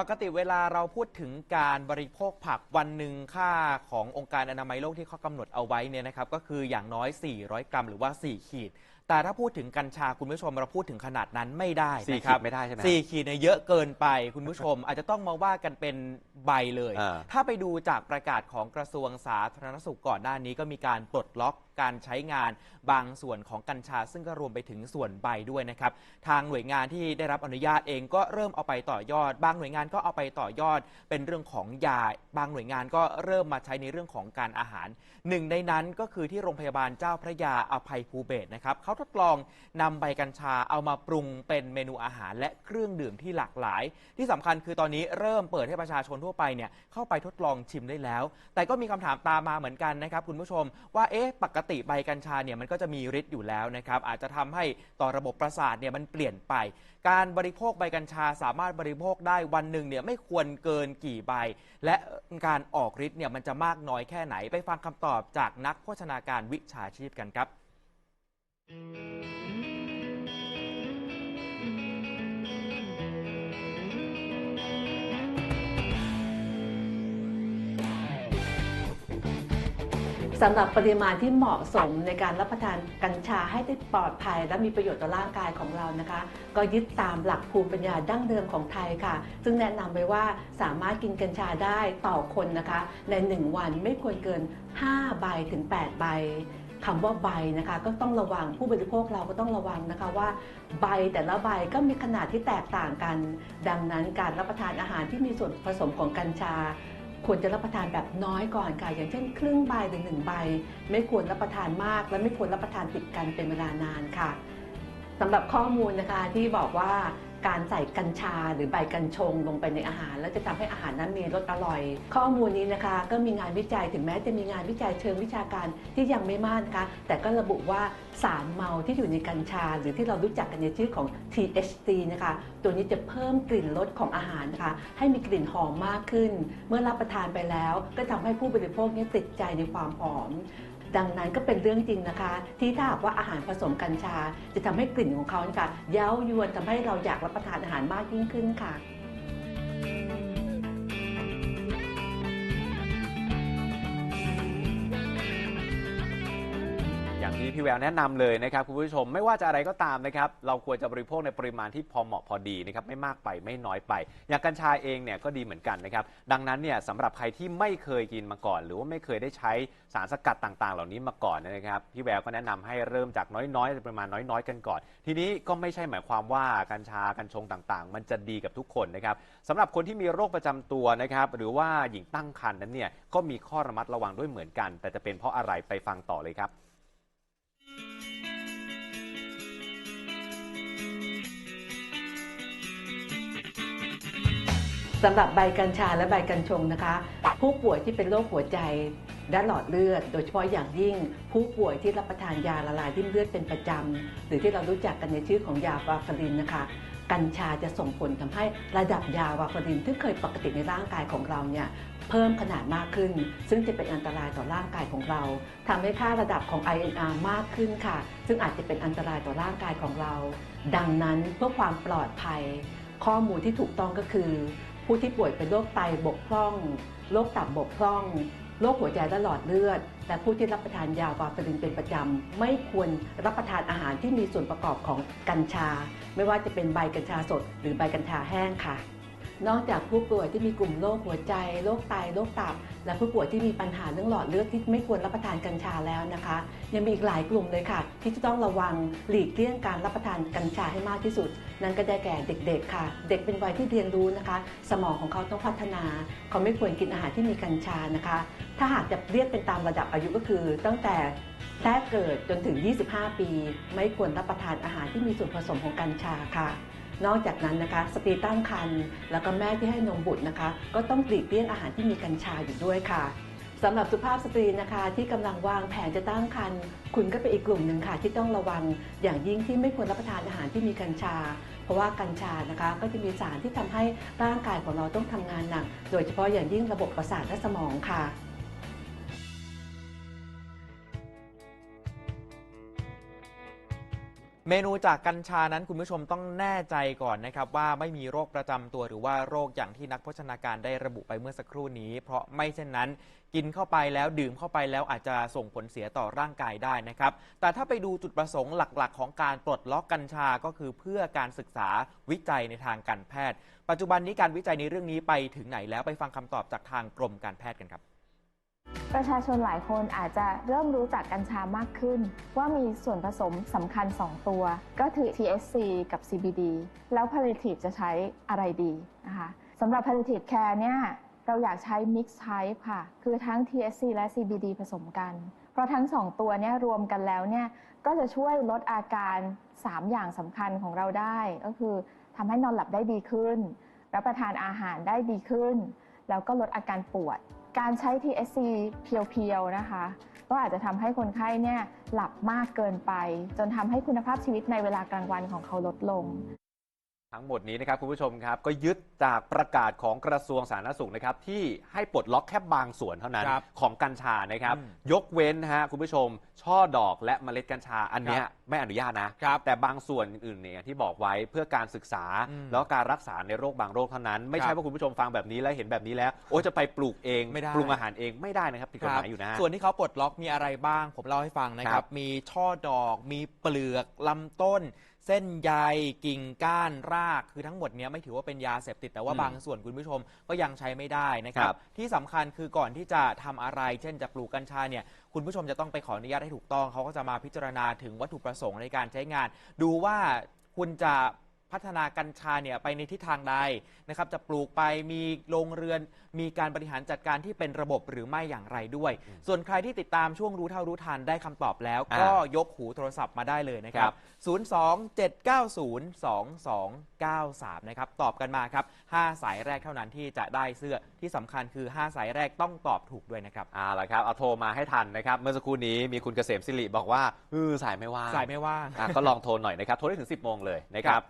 ปกติเวลาเราพูดถึงการบริโภคผักวันหนึ่งค่าขององค์การอนามัยโลกที่เขากำหนดเอาไว้เนี่ยนะครับก็คืออย่างน้อย 400 กรัมหรือว่า 4 ขีด แต่ถ้าพูดถึงกัญชาคุณผู้ชมเราพูดถึงขนาดนั้นไม่ได้สี่นะครัขีดไม่ได้ใช่ไหม สี่ขีดเนี่ยเยอะเกินไปคุณผู้ชม อาจจะต้องมาว่ากันเป็นใบเลย อ่า ถ้าไปดูจากประกาศของกระทรวงสาธารณสุขก่อนหน้านี้ก็มีการปลดล็อกการใช้งานบางส่วนของกัญชา ซึ่งก็รวมไปถึงส่วนใบด้วยนะครับ ทางหน่วยงานที่ได้รับอนุญาตเองก็เริ่มเอาไปต่อยอด บางหน่วยงานก็เอาไปต่อยอด เป็นเรื่องของยา บางหน่วยงานก็เริ่มมาใช้ในเรื่องของการอาหาร หนึ่งในนั้นก็คือที่โรงพยาบาลเจ้าพระยาอภัยภูเบศรนะครับเขาทดลองนำใบกัญชาเอามาปรุงเป็นเมนูอาหารและเครื่องดื่มที่หลากหลาย ที่สำคัญคือตอนนี้เริ่มเปิดให้ประชาชนทั่วไปเนี่ยเข้าไปทดลองชิมได้แล้ว แต่ก็มีคำถามตามมาเหมือนกันนะครับคุณผู้ชมว่าเอ๊ะปกติใบกัญชาเนี่ยมันก็จะมีฤทธิ์อยู่แล้วนะครับอาจจะทำให้ต่อระบบประสาทเนี่ยมันเปลี่ยนไป การบริโภคใบกัญชาสามารถบริโภคได้วันหนึ่งเนี่ยไม่ควรเกินกี่ใบ และการออกฤทธิ์เนี่ยมันจะมากน้อยแค่ไหนไปฟังคำตอบจากนักโภชนาการวิชาชีพกันครับ สำหรับปริมาณที่เหมาะสมในการรับประทานกัญชาให้ได้ปลอดภัย และมีประโยชน์ต่อร่างกายของเรานะคะ ก็ยึดตามหลักภูมิปัญญาดั้งเดิมของไทยค่ะ ซึ่งแนะนำไว้ว่าสามารถกินกัญชาได้ต่อคนนะคะ ใน 1 วันไม่ควรเกิน 5 ใบถึง 8 ใบ คำว่าใบนะคะก็ต้องระวังผู้บริโภคเราก็ต้องระวังนะคะว่าใบแต่ละใบก็มีขนาดที่แตกต่างกัน ดังนั้นการรับประทานอาหารที่มีส่วนผสมของกัญชา ควรจะรับประทานแบบน้อยก่อนค่ะ อย่างเช่น ครึ่งใบหรือหนึ่งใบ ไม่ควรรับประทานมาก และไม่ควรรับประทานติดกันเป็นเวลานานค่ะสำหรับข้อมูลนะคะที่บอกว่า การใส่กัญชาหรือใบกัญชงลงไปในอาหาร แล้วจะทำให้อาหารนั้นมีรสอร่อย ข้อมูลนี้นะคะก็มีงานวิจัยถึงแม้จะมีงานวิจัยเชิงวิชาการที่ยังไม่มากนะคะแต่ก็ระบุว่าสารเมาที่อยู่ในกัญชา หรือที่เรารู้จักกันในชื่อของ THC นะคะตัวนี้จะเพิ่มกลิ่นรสของอาหารนะคะให้มีกลิ่นหอมมากขึ้น เมื่อรับประทานไปแล้ว ก็ทำให้ผู้บริโภคนี้ติดใจในความหอม ดังนั้นก็เป็นเรื่องจริงนะคะ ที่ถ้าหากว่าอาหารผสมกัญชา จะทำให้กลิ่นของเขานะค่ะเย้ายวนทำให้เราอยากรับประทานอาหารมากยิ่งขึ้นค่ะ ที่พี่แววแนะนำเลยนะครับคุณผู้ชมไม่ว่าจะอะไรก็ตามนะครับเราควรจะบริโภคในปริมาณที่พอเหมาะพอดีนะครับไม่มากไปไม่น้อยไป อย่างกัญชาเองเนี่ยก็ดีเหมือนกันนะครับดังนั้นเนี่ยสำหรับใครที่ไม่เคยกินมาก่อน หรือว่าไม่เคยได้ใช้สารสกัดต่าง ๆ เหล่านี้มาก่อนนะครับพี่แววก็แนะนำให้เริ่มจากน้อยๆปริมาณน้อยๆ กันก่อน ทีนี้ก็ไม่ใช่หมายความว่ากัญชากัญชงต่างๆ มันจะดีกับทุกคนนะครับสำหรับคนที่มีโรคประจำตัวนะครับหรือว่าหญิงตั้งครรภ์นั้นเนี่ยก็มีข้อระมัดระวังด้วยเหมือนกัน แต่จะเป็นเพราะอะไรไปฟังต่อเลยครับ สำหรับใบกัญชาและใบกัญชงนะคะ ผู้ป่วยที่เป็นโรคหัวใจและหลอดเลือด โดยเฉพาะอย่างยิ่ง ผู้ป่วยที่รับประทานยาละลายริ่มเลือดเป็นประจำ หรือที่เรารู้จักกันในชื่อของยาวาฟารินนะคะ กัญชาจะส่งผลทำให้ระดับยาวาฟารินที่เคยปกติในร่างกายของเราเนี่ยเพิ่มขนาดมากขึ้น ซึ่งจะเป็นอันตรายต่อร่างกายของเราทำให้ค่าระดับของ INR มากขึ้นค่ะ ซึ่งอาจจะเป็นอันตรายต่อร่างกายของเรา ดังนั้นเพื่อความปลอดภัย ข้อมูลที่ถูกต้องก็คือ ผู้ที่ป่วยเป็นโรคไตบกพร่อง โรคตับบกพร่องโรคหัวใจและหลอดเลือดและผู้ที่รับประทานยาวาฟารินเป็นประจำ ไม่ควรรับประทานอาหารที่มีส่วนประกอบของกัญชา ไม่ว่าจะเป็นใบกัญชาสด หรือใบกัญชาแห้งค่ะ นอกจากผู้ป่วยที่มีกลุ่มโรคหัวใจโรคไตโรคตับ และผู้ป่วยที่มีปัญหาเรื่องหลอดเลือดที่ไม่ควรรับประทานกัญชาแล้วนะคะ ยังมีอีกหลายกลุ่มเลยค่ะ ที่จะต้องระวังหลีกเลี่ยงการรับประทานกัญชาให้มากที่สุด นั่นก็ได้แก่เด็ก ๆ ค่ะ เด็กเป็นวัยที่เรียนรู้นะคะ สมองของเขาต้องพัฒนา เขาไม่ควรกินอาหารที่มีกัญชานะคะ ถ้าหากจะเรียกเป็นตามระดับอายุก็คือ ตั้งแต่แรกเกิดจนถึง 25 ปี ไม่ควรรับประทานอาหารที่มีส่วนผสมของกัญชาค่ะ นอกจากนั้นนะคะสตรีตั้งครรภ์แล้วก็แม่ที่ให้นมบุตรนะคะ ก็ต้องหลีกเลี่ยงอาหารที่มีกัญชาอยู่ด้วยค่ะสำหรับสุภาพสตรีนะคะที่กำลังวางแผนจะตั้งครรภ์คุณก็เป็นอีกกลุ่มหนึ่งค่ะ ที่ต้องระวังอย่างยิ่งที่ไม่ควรรับประทานอาหารที่มีกัญชา เพราะว่ากัญชานะคะ ก็จะมีสารที่ทำให้ร่างกายของเราต้องทำงานหนัก โดยเฉพาะอย่างยิ่งระบบประสาทและสมองค่ะ เมนูจากกัญชานั้นคุณผู้ชมต้องแน่ใจก่อนนะครับว่าไม่มีโรคประจำตัวหรือว่าโรคอย่างที่นักโภชนาการได้ระบุไปเมื่อสักครู่นี้ เพราะไม่เช่นนั้น กินเข้าไปแล้วดื่มเข้าไปแล้วอาจจะส่งผลเสียต่อร่างกายได้นะครับ แต่ถ้าไปดูจุดประสงค์หลักๆ ของการปลดล็อกกัญชาก็คือเพื่อการศึกษาวิจัยในทางการแพทย์ ปัจจุบันนี้การวิจัยในเรื่องนี้ไปถึงไหนแล้วไปฟังคำตอบจากทางกรมการแพทย์กันครับ ประชาชนหลายคนอาจจะเริ่มรู้จักกัญชามากขึ้น ว่ามีส่วนผสมสำคัญ 2 ตัว ก็คือ THC กับ CBD แล้ว palliative จะใช้อะไรดีนะคะสำหรับ palliative care เนี่ยเราอยากใช้ mix type ค่ะ คือทั้ง THC และ CBD ผสมกัน เพราะทั้ง 2 ตัวเนี่ยรวมกันแล้วเนี่ยก็จะช่วยลดอาการ 3 อย่างสำคัญของเราได้ ก็คือทำให้นอนหลับได้ดีขึ้นรับประทานอาหารได้ดีขึ้น แล้วก็ลดอาการปวด การใช้ TSC เพียวๆนะคะ ก็อาจจะทำให้คนไข้เนี่ยหลับมากเกินไป จนทำให้คุณภาพชีวิตในเวลากลางวันของเขาลดลง ทั้งหมดนี้นะครับคุณผู้ชมครับก็ยึดจากประกาศของกระทรวงสาธารณสุขนะครับที่ให้ปลดล็อกแค่บางส่วนเท่านั้นครับของกัญชานะครับ อืมยกเว้นนะฮะคุณผู้ชม ช่อดอกและเมล็ดกัญชาอันเนี้ยครับไม่อนุญาตนะครับแต่บางส่วนอื่นๆเนี่ยอย่างที่บอกไว้เพื่อการศึกษาอืมแล้วการรักษาในโรคบางโรคเท่านั้น ไม่ครัใช่บว่าคุณผู้ชมฟังแบบนี้แล้วเห็นแบบนี้แล้ว โอ้จะไปปลูกเองไม่ได้ ปรุงอาหารเองไม่ได้นะครับผิดกฎหมายอยู่นะ ส่วนที่เขาปลดล็อกมีอะไรบ้าง ผมเล่าให้ฟังนะคครัรับบ มีช่อดอก มีเปลือกลำต้น เส้นใยกิ่งก้านรากคือทั้งหมดเนี้ยไม่ถือว่าเป็นยาเสพติดแต่ว่าอืมบางส่วนคุณผู้ชมก็ยังใช้ไม่ได้นะครับครับที่สำคัญคือก่อนที่จะทำอะไร เช่นจะปลูกกัญชาเนี่ยคุณผู้ชมจะต้องไปขออนุญาตให้ถูกต้องเขาก็จะมาพิจารณาถึงวัตถุประสงค์ในการใช้งาน ดูว่าคุณจะ พัฒนากัญชาเนี่ยไปในทิศทางใดนะครับจะปลูกไปมีโรงเรือน มีการบริหารจัดการที่เป็นระบบหรือไม่อย่างไรด้วย ส่วนใครที่ติดตามช่วงรู้เท่ารู้ทันได้คำตอบแล้วอ่าก็ยกหูโทรศัพท์มาได้เลยนะครับ 027902293 นะครับตอบกันมาครับ 5 สายแรกเท่านั้นที่จะได้เสื้อที่สำคัญคือ 5 สายแรกต้องตอบถูกด้วยนะครับ เอาละครับเอาโทรมาให้ทันนะครับ เมื่อสักครู่นี้มีคุณเกษมสิริบอกว่าเออสายไม่ว่างสายไม่ว่างอะก็ลองโทรหน่อยนะครับ โทรได้ถึง 10 โมงเลยนะครับ